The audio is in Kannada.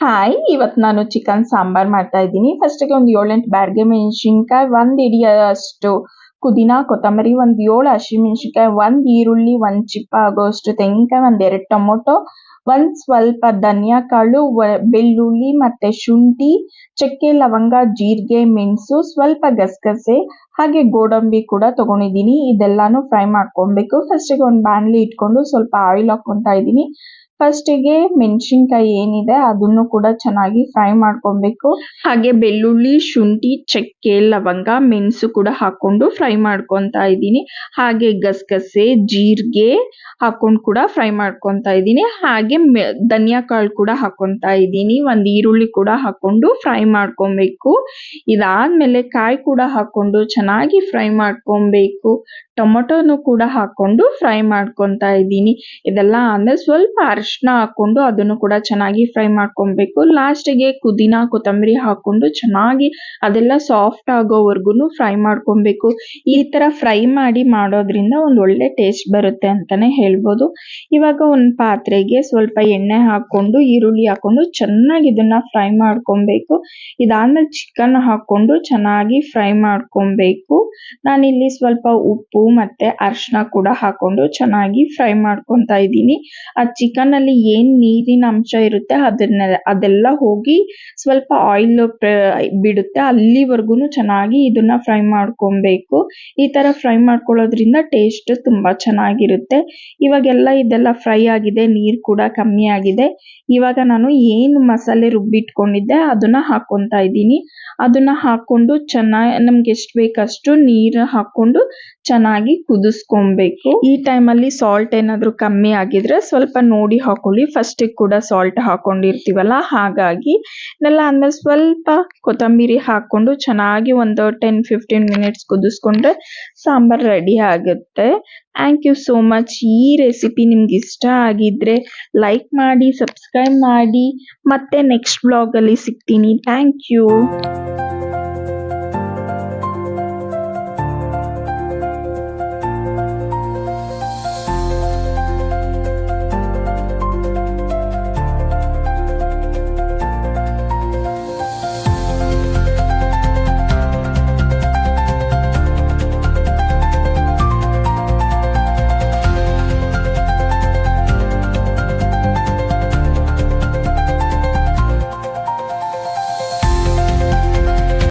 ಹಾಯ್ ಇವತ್ತು ನಾನು ಚಿಕನ್ ಸಾಂಬಾರ್ ಮಾಡ್ತಾ ಇದ್ದೀನಿ. ಫಸ್ಟಿಗೆ ಒಂದು ಏಳೆಂಟು ಬ್ಯಾಡ್ಗೆ ಮೆಣಸಿನ್ಕಾಯಿ, ಒಂದು ಅಷ್ಟು ಪುದೀನ, ಕೊತ್ತಂಬರಿ, ಒಂದ್ ಏಳು ಹಸಿಮೆಣಸಿನ್ಕಾಯಿ ಒಂದ್ ಈರುಳ್ಳಿ, ಒಂದ್ ಚಿಪ್ಪ ಆಗೋಷ್ಟು ತೆಂಗಿನಕಾಯಿ, ಒಂದ್ ಎರಡು ಟೊಮೊಟೊ, ಒಂದ್ ಸ್ವಲ್ಪ ಧನಿಯಾ ಕಾಳು ಬೆಳ್ಳುಳ್ಳಿ ಮತ್ತೆ ಶುಂಠಿ, ಚಕ್ಕೆ, ಲವಂಗ, ಜೀರಿಗೆ, ಮೆಣಸು, ಸ್ವಲ್ಪ ಗಸಗಸೆ ಹಾಗೆ ಗೋಡಂಬಿ ಕೂಡ ತಗೊಂಡಿದ್ದೀನಿ. ಇದೆಲ್ಲಾನು ಫ್ರೈ ಮಾಡ್ಕೊಬೇಕು. ಫಸ್ಟಿಗೆ ಒಂದು ಬಾಣಲಿ ಇಟ್ಕೊಂಡು ಸ್ವಲ್ಪ ಆಯಿಲ್ ಹಾಕೊಂತ ಇದ್ದೀನಿ. ಫಸ್ಟಿಗೆ ಮೆಣಸಿನ್ಕಾಯಿ ಏನಿದೆ ಅದನ್ನು ಕೂಡ ಚೆನ್ನಾಗಿ ಫ್ರೈ ಮಾಡ್ಕೊಬೇಕು. ಹಾಗೆ ಬೆಳ್ಳುಳ್ಳಿ, ಶುಂಠಿ, ಚಕ್ಕೆ, ಲವಂಗ, ಮೆಣಸು ಕೂಡ ಹಾಕೊಂಡು ಫ್ರೈ ಮಾಡ್ಕೊತಾ ಇದ್ದೀನಿ. ಹಾಗೆ ಗಸಗಸೆ, ಜೀರಿಗೆ ಹಾಕೊಂಡು ಕೂಡ ಫ್ರೈ ಮಾಡ್ಕೊತಾ ಇದ್ದೀನಿ. ಹಾಗೆ ಮೆ- ಧನಿಯಾ ಕಾಳು ಕೂಡ ಹಾಕೊಂತಾ ಇದ್ದೀನಿ. ಒಂದು ಈರುಳ್ಳಿ ಕೂಡ ಹಾಕೊಂಡು ಫ್ರೈ ಮಾಡ್ಕೊಬೇಕು. ಇದಾದ್ಮೇಲೆ ಕಾಯಿ ಕೂಡ ಹಾಕೊಂಡು ಚೆನ್ನಾಗಿ ಫ್ರೈ ಮಾಡ್ಕೊಬೇಕು. ಟೊಮೊಟೊನು ಕೂಡ ಹಾಕೊಂಡು ಫ್ರೈ ಮಾಡ್ಕೊತಾ ಇದ್ದೀನಿ. ಇದೆಲ್ಲ ಆದ್ಮೇಲೆ ಸ್ವಲ್ಪ ಹಾಕೊಂಡು ಅದನ್ನು ಕೂಡ ಚೆನ್ನಾಗಿ ಫ್ರೈ ಮಾಡ್ಕೊಬೇಕು. ಲಾಸ್ಟಿಗೆ ಕುದಿನ ಕೊತ್ತಂಬರಿ ಹಾಕೊಂಡು ಚೆನ್ನಾಗಿ ಅದೆಲ್ಲ ಸಾಫ್ಟ್ ಆಗೋವರೆಗೂ ಫ್ರೈ ಮಾಡ್ಕೊಬೇಕು. ಈ ತರ ಫ್ರೈ ಮಾಡಿ ಮಾಡೋದ್ರಿಂದ ಒಂದು ಒಳ್ಳೆ ಟೇಸ್ಟ್ ಬರುತ್ತೆ ಅಂತಾನೆ ಹೇಳ್ಬೋದು. ಇವಾಗ ಒಂದು ಪಾತ್ರೆಗೆ ಸ್ವಲ್ಪ ಎಣ್ಣೆ ಹಾಕೊಂಡು, ಈರುಳ್ಳಿ ಹಾಕೊಂಡು ಚೆನ್ನಾಗಿ ಇದನ್ನ ಫ್ರೈ ಮಾಡ್ಕೊಬೇಕು. ಇದಾದ್ಮೇಲೆ ಚಿಕನ್ ಹಾಕೊಂಡು ಚೆನ್ನಾಗಿ ಫ್ರೈ ಮಾಡ್ಕೊಬೇಕು. ನಾನಿಲ್ಲಿ ಸ್ವಲ್ಪ ಉಪ್ಪು ಮತ್ತೆ ಅರಿಶಿನ ಕೂಡ ಹಾಕೊಂಡು ಚೆನ್ನಾಗಿ ಫ್ರೈ ಮಾಡ್ಕೊತಾ ಇದ್ದೀನಿ. ಆ ಚಿಕನ್ ಅಲ್ಲಿ ಏನ್ ನೀರಿನ ಅಂಶ ಇರುತ್ತೆ ಅದನ್ನ, ಅದೆಲ್ಲ ಹೋಗಿ ಸ್ವಲ್ಪ ಆಯಿಲ್ ಬಿಡುತ್ತೆ. ಅಲ್ಲಿವರೆಗೂ ಚೆನ್ನಾಗಿ ಇದನ್ನ ಫ್ರೈ ಮಾಡ್ಕೊಬೇಕು. ಈ ತರ ಫ್ರೈ ಮಾಡ್ಕೊಳ್ಳೋದ್ರಿಂದ ಟೇಸ್ಟ್ ತುಂಬಾ ಚೆನ್ನಾಗಿರುತ್ತೆ. ಇವಾಗೆಲ್ಲ ಇದೆಲ್ಲ ಫ್ರೈ ಆಗಿದೆ, ನೀರ್ ಕೂಡ ಕಮ್ಮಿ ಆಗಿದೆ. ಇವಾಗ ನಾನು ಏನು ಮಸಾಲೆ ರುಬ್ಬಿಟ್ಕೊಂಡಿದ್ದೆ ಅದನ್ನ ಹಾಕೊಂತಾ ಇದ್ದೀನಿ. ಅದನ್ನ ಹಾಕೊಂಡು ಚೆನ್ನಾಗಿ ನಮ್ಗೆ ಎಷ್ಟು ಬೇಕಷ್ಟು ನೀರು ಹಾಕೊಂಡು ಚೆನ್ನಾಗಿ ಕುದಿಸ್ಕೊಬೇಕು. ಈ ಟೈಮಲ್ಲಿ ಸಾಲ್ಟ್ ಏನಾದ್ರು ಕಮ್ಮಿ ಆಗಿದ್ರೆ ಸ್ವಲ್ಪ ನೋಡಿ ಹಾಕೊಳ್ಳಿ. ಫಸ್ಟ್ ಕೂಡ ಸಾಲ್ಟ್ ಹಾಕೊಂಡಿರ್ತೀವಲ್ಲ, ಹಾಗಾಗಿ ಇದೆಲ್ಲ ಅಂದ್ರೆ ಸ್ವಲ್ಪ ಕೊತ್ತಂಬರಿ ಹಾಕೊಂಡು ಚೆನ್ನಾಗಿ ಒಂದು ಟೆನ್ ಫಿಫ್ಟೀನ್ ಮಿನಿಟ್ಸ್ ಕುದಿಸ್ಕೊಂಡ್ರೆ ಸಾಂಬಾರ್ ರೆಡಿ ಆಗುತ್ತೆ. ಥ್ಯಾಂಕ್ ಯು ಸೋ ಮಚ್ ಈ ರೆಸಿಪಿ ನಿಮ್ಗೆ ಇಷ್ಟ ಆಗಿದ್ರೆ ಲೈಕ್ ಮಾಡಿ ಸಬ್ಸ್ಕ್ರೈಬ್ ಮಾಡಿ. ಮತ್ತೆ ನೆಕ್ಸ್ಟ್ ಬ್ಲಾಗಲ್ಲಿ ಸಿಗ್ತೀನಿ. Thank you